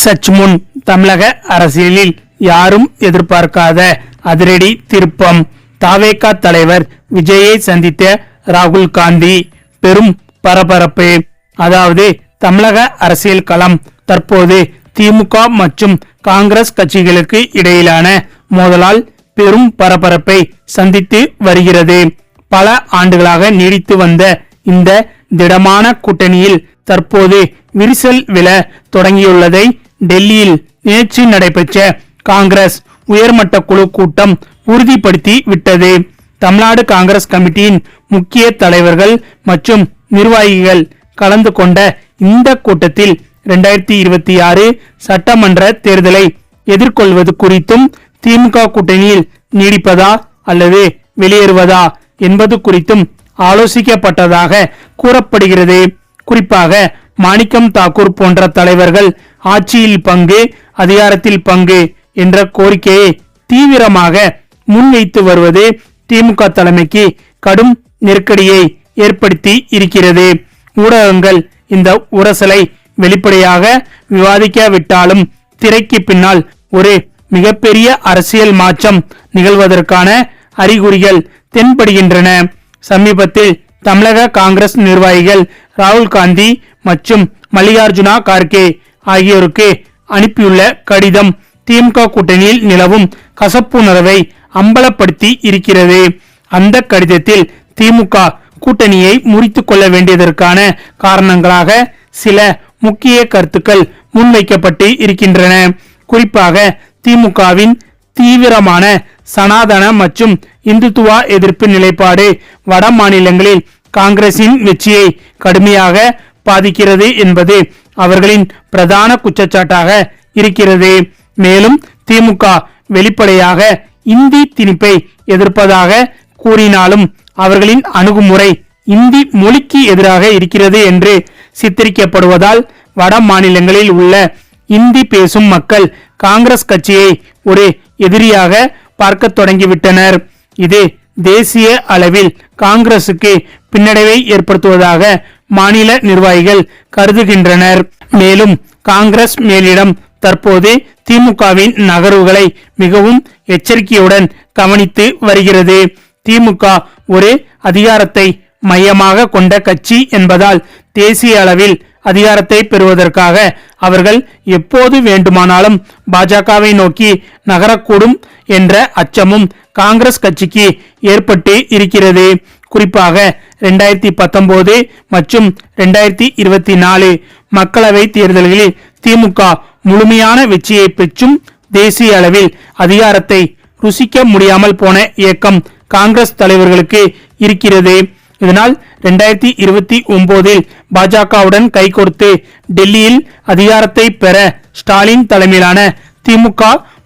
சற்று முன் தமிழக அரசியலில் யாரும் எதிர்பார்க்காத அதிரடி திருப்பம். தாவேகா தலைவர் விஜயை சந்தித்த ராகுல் காந்தி பெரும் பரபரப்பு. அதாவது தமிழக அரசியல் களம் தற்போது திமுக மற்றும் காங்கிரஸ் கட்சிகளுக்கு இடையிலான மோதலால் பெரும் பரபரப்பை சந்தித்து வருகிறது. பல ஆண்டுகளாக நீடித்து வந்த இந்த திடமான கூட்டணியில் தற்போது விரிசல் விழ தொடங்கியுள்ளதை டெல்லியில் நேற்று நடைபெற்ற காங்கிரஸ் உயர்மட்ட குழு கூட்டம் உறுதிப்படுத்தி விட்டது. தமிழ்நாடு காங்கிரஸ் கமிட்டியின் முக்கிய தலைவர்கள் மற்றும் நிர்வாகிகள் கலந்து கொண்ட இந்த கூட்டத்தில் 2026 இருபத்தி ஆறு சட்டமன்ற தேர்தலை எதிர்கொள்வது குறித்தும் திமுக கூட்டணியில் நீடிப்பதா அல்லது வெளியேறுவதா என்பது குறித்தும் ஆலோசிக்கப்பட்டதாக கூறப்படுகிறது. குறிப்பாக மாணிக்கம் தாக்கூர் போன்ற தலைவர்கள் ஆட்சியில் பங்கு அதிகாரத்தில் பங்கு என்ற கோரிக்கையை தீவிரமாக முன்வைத்து வருவது திமுக தலைமைக்கு கடும் நெருக்கடியை ஏற்படுத்தி இருக்கிறது. ஊடகங்கள் இந்த உரசலை வெளிப்படையாக விவாதிக்காவிட்டாலும் திரைக்கு பின்னால் ஒரு மிகப்பெரிய அரசியல் மாற்றம் நிகழ்வதற்கான அறிகுறிகள் தென்படுகின்றன. சமீபத்தில் தமிழக காங்கிரஸ் நிர்வாகிகள் ராகுல் காந்தி மற்றும் மல்லிகார்ஜுனா கார்கே ஆகியோருக்கு அனுப்பியுள்ள கடிதம் திமுக கூட்டணியில் நிலவும் கசப்புணர்வை அம்பலப்படுத்தி இருக்கிறது. அந்த கடிதத்தில் திமுக கூட்டணியை முறித்துக் கொள்ள வேண்டியதற்கான காரணங்களாக சில முக்கிய கருத்துக்கள் முன்வைக்கப்பட்டு இருக்கின்றன. குறிப்பாக திமுகவின் தீவிரமான சனாதன மற்றும் இந்துத்துவா எதிர்ப்பு நிலைப்பாடு வட மாநிலங்களில் காங்கிரசின் வெற்றியை கடுமையாக பாதிக்கிறது என்பது அவர்களின் பிரதான குற்றச்சாட்டாக இருக்கிறது. மேலும் திமுக வெளிப்படையாக இந்தி திணிப்பை எதிர்ப்பதாக கூறினாலும் அவர்களின் அணுகுமுறை இந்தி மொழிக்கு எதிராக இருக்கிறது என்று சித்தரிக்கப்படுவதால் வட மாநிலங்களில் உள்ள இந்தி பேசும் மக்கள் காங்கிரஸ் கட்சியை ஒரு எதிரியாக பார்க்க தொடங்கிவிட்டனர். இது தேசிய அளவில் காங்கிரசுக்கு பின்னடைவை ஏற்படுத்துவதாக மாநில நிர்வாகிகள் கருதுகின்றனர். மேலும் காங்கிரஸ் மேலிடம் தற்போது திமுகவின் நகர்வுகளை மிகவும் எச்சரிக்கையுடன் கவனித்து வருகிறது. திமுக ஒரு அதிகாரத்தை மையமாக கொண்ட கட்சி என்பதால் தேசிய அளவில் அதிகாரத்தை பெறுவதற்காக அவர்கள் எப்போது வேண்டுமானாலும் பாஜகவை நோக்கி நகரக்கூடும் என்ற அச்சமும் காங்கிரஸ் கட்சிக்கு ஏற்பட்டு இருக்கிறது. குறிப்பாக 2019 பத்தொன்பது மற்றும் 2024 இருபத்தி நாலு மக்களவை தேர்தல்களில் திமுக முழுமையான வெற்றியை பெற்றும் தேசிய அளவில் அதிகாரத்தை ருசிக்க முடியாமல் போன இயக்கம் காங்கிரஸ் தலைவர்களுக்கு இருக்கிறது. இதனால் 2029 இருபத்தி ஒன்பதில் பாஜகவுடன் கைகோர்த்து டெல்லியில் அதிகாரத்தை பெற ஸ்டாலின் தலைமையிலான திமுக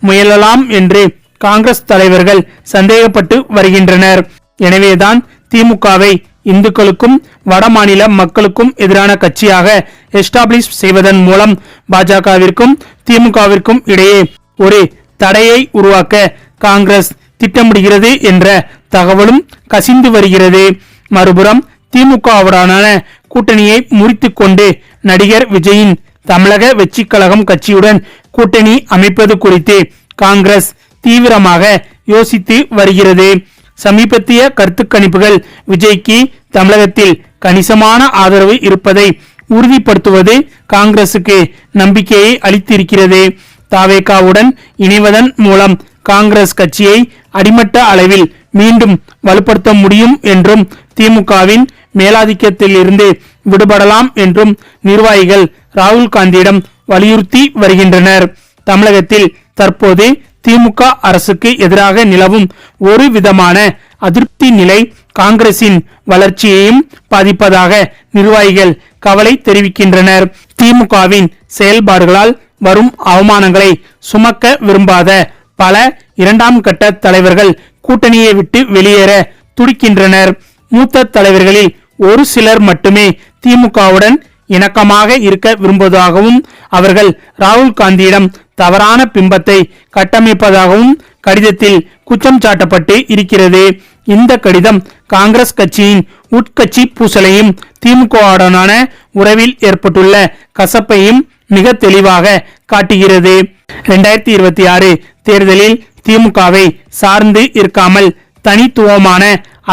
முயலலாம் என்று காங்கிரஸ் தலைவர்கள் சந்தேகப்பட்டு வருகின்றனர். எனவேதான் திமுகவை இந்துக்களுக்கும் வடமாநில மக்களுக்கும் எதிரான கட்சியாக எஸ்டாப்ளிஷ் செய்வதன் மூலம் பாஜகவிற்கும் திமுகவிற்கும் இடையே ஒரு தடையை உருவாக்க காங்கிரஸ் திட்டமிடுகிறது என்ற தகவலும் கசிந்து வருகிறது. மறுபுறம் திமுகவுடனான கூட்டணியை முறித்துக் கொண்டு நடிகர் விஜயின் தமிழக வெற்றிக் கழகம் கட்சியுடன் கூட்டணி அமைப்பது குறித்து காங்கிரஸ் தீவிரமாக யோசித்து வருகிறது. சமீபத்திய கருத்து கணிப்புகள் விஜய்க்கு தமிழகத்தில் கணிசமான ஆதரவு இருப்பதை உறுதிப்படுத்துவது காங்கிரசுக்கு நம்பிக்கையை அளித்திருக்கிறது. தாவேகாவுடன் இணைவதன் மூலம் காங்கிரஸ் கட்சியை அடிமட்ட அளவில் மீண்டும் வலுப்படுத்த முடியும் என்றும் திமுகவின் மேலாதிக்கத்திலிருந்து விடுபடலாம் என்றும் நிர்வாகிகள் ராகுல் காந்தியிடம் வலியுறுத்தி வருகின்றனர். தமிழகத்தில் தற்போது திமுக அரசுக்கு எதிராக நிலவும் ஒரு விதமான அதிருப்தி நிலை காங்கிரசின் வளர்ச்சியையும் பாதிப்பதாக நிர்வாகிகள் கவலை தெரிவிக்கின்றனர். திமுகவின் செயல்பாடுகளால் வரும் அவமானங்களை சுமக்க விரும்பாத பல இரண்டாம் கட்ட தலைவர்கள் கூட்டணியை விட்டு வெளியேற துடிக்கின்றனர். மூத்த தலைவர்களில் ஒரு சிலர் மட்டுமே திமுகவுடன் இணக்கமாக இருக்க விரும்புவதாகவும் அவர்கள் ராகுல் காந்தியிடம் தவறான பிம்பத்தை கட்டமைப்பதாகவும் கடிதத்தில் குற்றம் சாட்டப்பட்டு இருக்கிறது. இந்த கடிதம் காங்கிரஸ் கட்சியின் உட்கட்சி பூசலையும் திமுகவுடனான உறவில் ஏற்பட்டுள்ள கசப்பையும் மிக தெளிவாக காட்டுகிறது. இரண்டாயிரத்தி இருபத்தி ஆறு தேர்தலில் திமுகவை சார்ந்து இருக்காமல் தனித்துவமான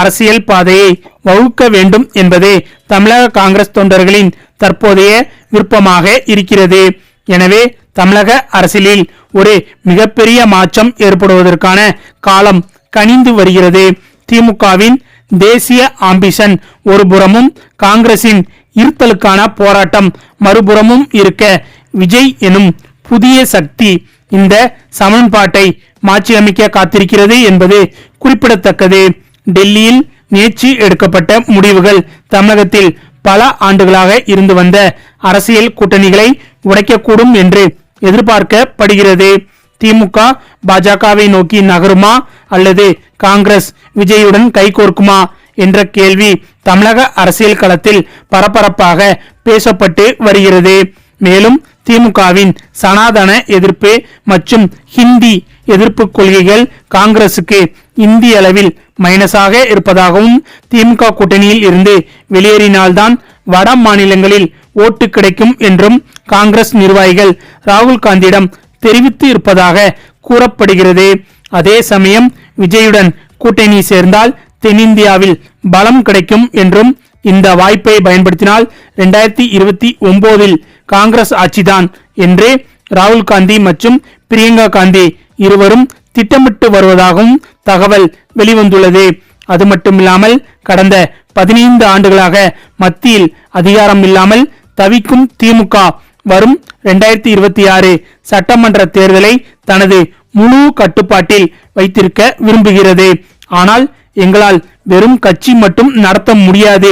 அரசியல் பாதையை வகுக்க வேண்டும் என்பதே தமிழக காங்கிரஸ் தொண்டர்களின் தற்போதைய விருப்பமாக இருக்கிறது. எனவே தமிழக அரசியலில் ஒரு மிகப்பெரிய மாற்றம் ஏற்படுவதற்கான காலம் கனிந்து வருகிறது. திமுகவின் தேசிய ஆம்பிஷன் ஒருபுறமும் காங்கிரசின் இருத்தலுக்கான போராட்டம் மறுபுறமும் இருக்க விஜய் எனும் புதிய சக்தி இந்த சமன்பாட்டை மாற்றியமைக்க காத்திருக்கிறது என்பது குறிப்பிடத்தக்கது. டெல்லியில் நேற்று எடுக்கப்பட்ட முடிவுகள் தமிழகத்தில் பல ஆண்டுகளாக இருந்து வந்த அரசியல் கூட்டணிகளை உடைக்கக்கூடும் என்று எதிர்பார்க்கப்படுகிறது. திமுக பாஜகவை நோக்கி நகருமா அல்லது காங்கிரஸ் விஜயுடன் கைகோர்க்குமா என்ற கேள்வி தமிழக அரசியல் களத்தில் பரபரப்பாக பேசப்பட்டு வருகிறது. மேலும் திமுகவின் சனாதன எதிர்ப்பு மற்றும் ஹிந்தி எதிர்ப்பு கொள்கைகள் காங்கிரசுக்கு இந்திய அளவில் மைனஸாக இருப்பதாகவும் திமுக கூட்டணியில் இருந்து வெளியேறினால்தான் வட மாநிலங்களில் ஓட்டு கிடைக்கும் என்றும் காங்கிரஸ் நிர்வாகிகள் ராகுல் காந்தியிடம் தெரிவித்து இருப்பதாக கூறப்படுகிறது. அதே சமயம் விஜயுடன் கூட்டணி சேர்ந்தால் தென்னிந்தியாவில் பலம் கிடைக்கும் என்றும் இந்த வாய்ப்பை பயன்படுத்தினால் இரண்டாயிரத்தி இருபத்தி ஒன்பதில் காங்கிரஸ் ஆட்சிதான் என்று ராகுல் காந்தி மற்றும் பிரியங்கா காந்தி இருவரும் திட்டமிட்டு வருவதாகவும் தகவல் வெளிவந்துள்ளது. அது மட்டுமில்லாமல் கடந்த பதினைந்து ஆண்டுகளாக மத்தியில் அதிகாரம் இல்லாமல் தவிக்கும் திமுக வரும் இரண்டாயிரத்தி இருபத்தி ஆறு சட்டமன்ற தேர்தலை தனது முழு கட்டுப்பாட்டில் வைத்திருக்க விரும்புகிறது. ஆனால் எங்களால் வெறும் கட்சி மட்டும் நடத்த முடியாது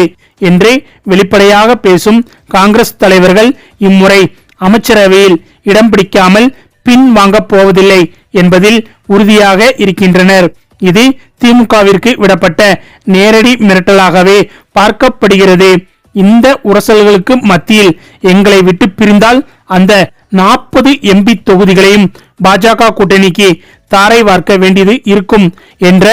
என்றே வெளிப்படையாக பேசும் காங்கிரஸ் தலைவர்கள் இம்முறை அமைச்சரவையில் இடம் பிடிக்காமல் பின் வாங்கப் போவதில்லை என்பதில் உறுதியாக இருக்கின்றனர். இது திமுகவிற்கு விடப்பட்ட நேரடி மிரட்டலாகவே பார்க்கப்படுகிறது. இந்த உரசல்களுக்கு மத்தியில் எங்களை விட்டு பிரிந்தால் அந்த நாற்பது எம்பி தொகுதிகளையும் பாஜக கூட்டணிக்கு தாரை வார்க்க வேண்டியது இருக்கும் என்ற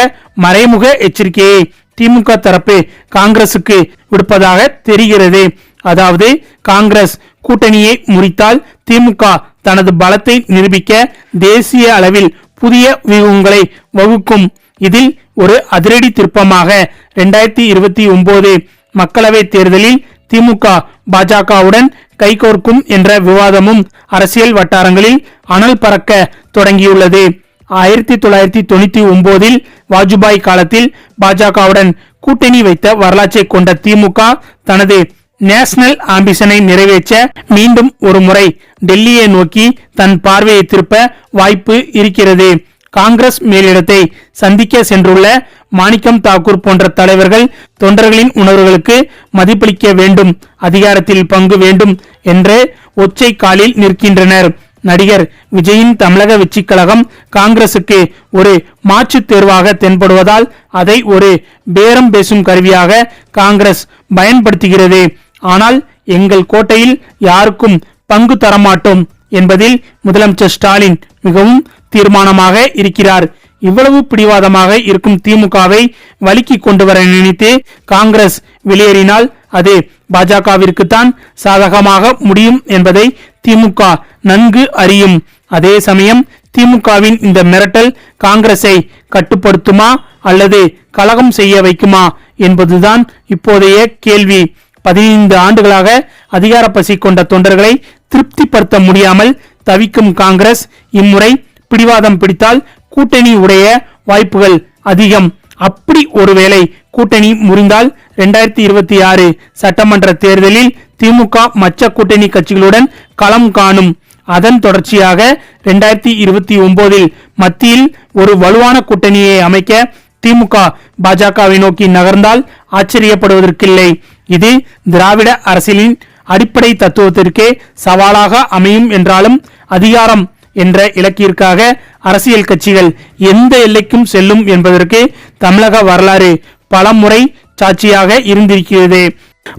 மறைமுக எச்சரிக்கையை திமுக தரப்பு காங்கிரசுக்கு விடுப்பதாக தெரிகிறது. அதாவது காங்கிரஸ் கூட்டணியை முறித்தால் திமுக தனது பலத்தை நிரூபிக்க தேசிய அளவில் புதிய வியூகங்களை வகுக்கும். இதில் ஒரு அதிரடி திருப்பமாக இரண்டாயிரத்தி இருபத்தி ஒன்பது மக்களவை தேர்தலில் திமுக பாஜகவுடன் கைகோர்க்கும் என்ற விவாதமும் அரசியல் வட்டாரங்களில் அனல் பறக்க தொடங்கியுள்ளது. ஆயிரத்தி தொள்ளாயிரத்தி தொண்ணூத்தி ஒன்பதில் வாஜ்பாய் காலத்தில் பாஜகவுடன் கூட்டணி வைத்த வரலாற்றை கொண்ட திமுக தனது நேஷனல் ஆம்பிஷனை நிறைவேற்ற மீண்டும் ஒரு முறை டெல்லியை நோக்கி தன் பார்வையை திருப்ப வாய்ப்பு இருக்கிறது. காங்கிரஸ் மேலிடத்தை சந்திக்க சென்றுள்ள மாணிக்கம் தாக்கூர் போன்ற தலைவர்கள் தொண்டர்களின் உணர்வுகளுக்கு மதிப்பளிக்க வேண்டும் அதிகாரத்தில் பங்கு வேண்டும் என்று ஒச்சை காலில் நிற்கின்றனர். நடிகர் விஜயின் தமிழக வெற்றிக் கழகம் காங்கிரசுக்கு ஒரு மாற்றுத் தேர்வாக தென்படுவதால் அதை ஒரு பேரம் பேசும் கருவியாக காங்கிரஸ் பயன்படுத்துகிறது. ஆனால் எங்கள் கோட்டையில் யாருக்கும் பங்கு தரமாட்டோம். என்பதில் முதலமைச்சர் ஸ்டாலின் மிகவும் தீர்மானமாக இருக்கிறார். இவ்வளவு பிடிவாதமாக இருக்கும் திமுகவை வலுக்கி கொண்டு வர நினைத்து காங்கிரஸ் வெளியேறினால் அது பாஜகவிற்குத்தான் சாதகமாக முடியும் என்பதை திமுக நன்கு அறியும். அதே சமயம் திமுகவின் இந்த மிரட்டல் காங்கிரஸை கட்டுப்படுத்துமா அல்லது கலகம் செய்ய வைக்குமா என்பதுதான் இப்போதைய கேள்வி. பதினைந்து ஆண்டுகளாக அதிகார பசி கொண்ட தொண்டர்களை திருப்திப்படுத்த முடியாமல் தவிக்கும் காங்கிரஸ் இம்முறை பிடிவாதம் பிடித்தால் கூட்டணி உடைய வாய்ப்புகள் அதிகம். அப்படி ஒருவேளை கூட்டணி முறிந்தால் இரண்டாயிரத்தி இருபத்தி ஆறு சட்டமன்ற தேர்தலில் திமுக மற்ற கூட்டணி கட்சிகளுடன் களம் காணும். அதன் தொடர்ச்சியாக இரண்டாயிரத்தி இருபத்தி ஒன்பதில் மத்தியில் ஒரு வலுவான கூட்டணியை அமைக்க திமுக பாஜகவை நோக்கி நகர்ந்தால் ஆச்சரியப்படுவதற்கில்லை. இது திராவிட அரசியலின் அடிப்படை தத்துவத்திற்கே சவாலாக அமையும் என்றாலும் அதிகாரம் என்ற இலக்கிற்காக அரசியல் கட்சிகள் எந்த எல்லைக்கும் செல்லும் என்பதற்கு தமிழக வரலாறு பலமுறை சாட்சியாக இருந்திருக்கிறது.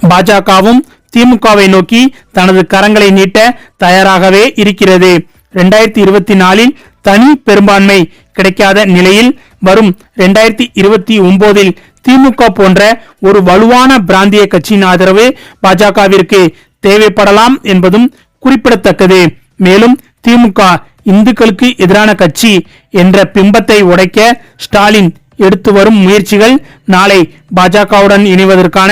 பாஜகவும் திமுகவை நோக்கி தனது கரங்களை நீட்ட தயாராகவே இருக்கிறது. இரண்டாயிரத்தி இருபத்தி நாலில் தனி பெரும்பான்மை கிடைக்காத நிலையில் வரும் இரண்டாயிரத்தி இருபத்தி ஒன்பதில் திமுக போன்ற ஒரு வலுவான பிராந்திய கட்சியின் ஆதரவு பாஜகவிற்கு தேவைப்படலாம் என்பதும் குறிப்பிடத்தக்கது. மேலும் திமுக இந்துக்களுக்கு எதிரான கட்சி என்ற பிம்பத்தை உடைக்க ஸ்டாலின் எடுத்து வரும் முயற்சிகள் நாளை பாஜகவுடன் இணைவதற்கான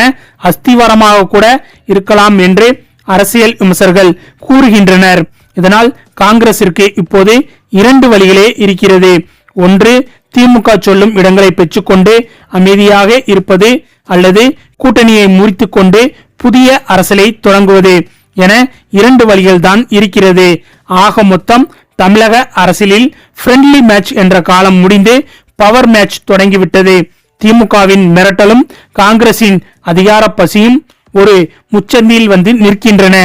அஸ்திவாரமாக கூட இருக்கலாம் என்று அரசியல் விமர்சகர்கள் கூறுகின்றனர். இதனால் காங்கிரசிற்கு இப்போது இரண்டு வழிகளே இருக்கிறது. ஒன்று திமுக சொல்லும் இடங்களை பெற்றுக்கொண்டு அமைதியாக இருப்பது அல்லது கூட்டணியை முறித்துக்கொண்டு புதிய அரசியலை தொடங்குவது என இரண்டு வழிகள்தான் இருக்கிறது. ஆக மொத்தம் தமிழக அரசியலில் ஃப்ரெண்ட்லி மேட்ச் என்ற காலம் முடிந்து பவர் மேட்ச் தொடங்கிவிட்டது. திமுகவின் மிரட்டலும் காங்கிரசின் அதிகார பசியும் ஒரு முச்சந்தியில் வந்து நிற்கின்றன.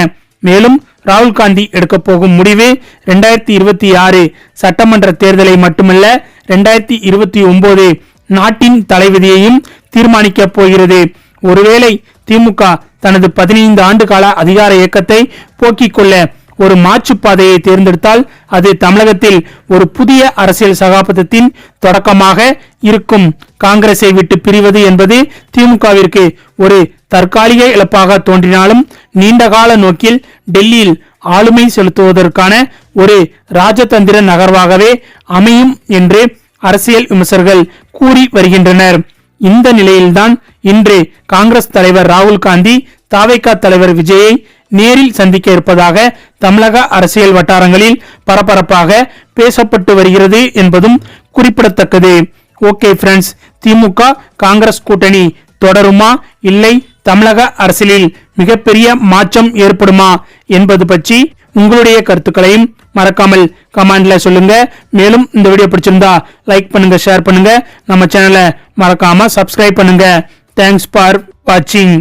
மேலும் ராகுல் காந்தி எடுக்க போகும் முடிவு ரெண்டாயிரத்தி இருபத்தி ஆறு சட்டமன்ற தேர்தலை மட்டுமல்ல ரெண்டாயிரத்தி இருபத்தி ஒன்பது நாட்டின் தலைவிதியையும் தீர்மானிக்கப் போகிறது. ஒருவேளை திமுக தனது பதினைந்து ஆண்டு கால அதிகார இயக்கத்தை போக்கிக் கொள்ள ஒரு மாற்றுப்பாதையை தேர்ந்தெடுத்தால் அது தமிழகத்தில் ஒரு புதிய அரசியல் சகாப்தத்தின் தொடக்கமாக இருக்கும். காங்கிரஸை விட்டு பிரிவது என்பது திமுகவிற்கு ஒரு தற்காலிக இழப்பாக தோன்றினாலும் நீண்டகால நோக்கில் டெல்லியில் ஆளுமை செலுத்துவதற்கான ஒரு ராஜதந்திர நகர்வாகவே அமையும் என்று அரசியல் விமர்சகர்கள் கூறி வருகின்றனர். இந்த நிலையில்தான் இன்று காங்கிரஸ் தலைவர் ராகுல் காந்தி தாவைக்கா தலைவர் விஜயை நேரில் சந்திக்க இருப்பதாக தமிழக அரசியல் வட்டாரங்களில் பரபரப்பாக பேசப்பட்டு வருகிறது என்பதும் குறிப்பிடத்தக்கது. ஓகே ஃப்ரெண்ட்ஸ் திமுக காங்கிரஸ் கூட்டணி தொடருமா? இல்லை தமிழக அரசியலில் மிகப்பெரிய மாற்றம் ஏற்படுமா? என்பது பற்றி உங்களுடைய கருத்துக்களையும் மறக்காமல் கமெண்ட்ல சொல்லுங்க. மேலும் இந்த வீடியோ பிடிச்சிருந்தா லைக் பண்ணுங்க ஷேர் பண்ணுங்க. நம்ம சேனலை மறக்காம சப்ஸ்கிரைப் பண்ணுங்க. தேங்க்ஸ் ஃபார் வாட்சிங்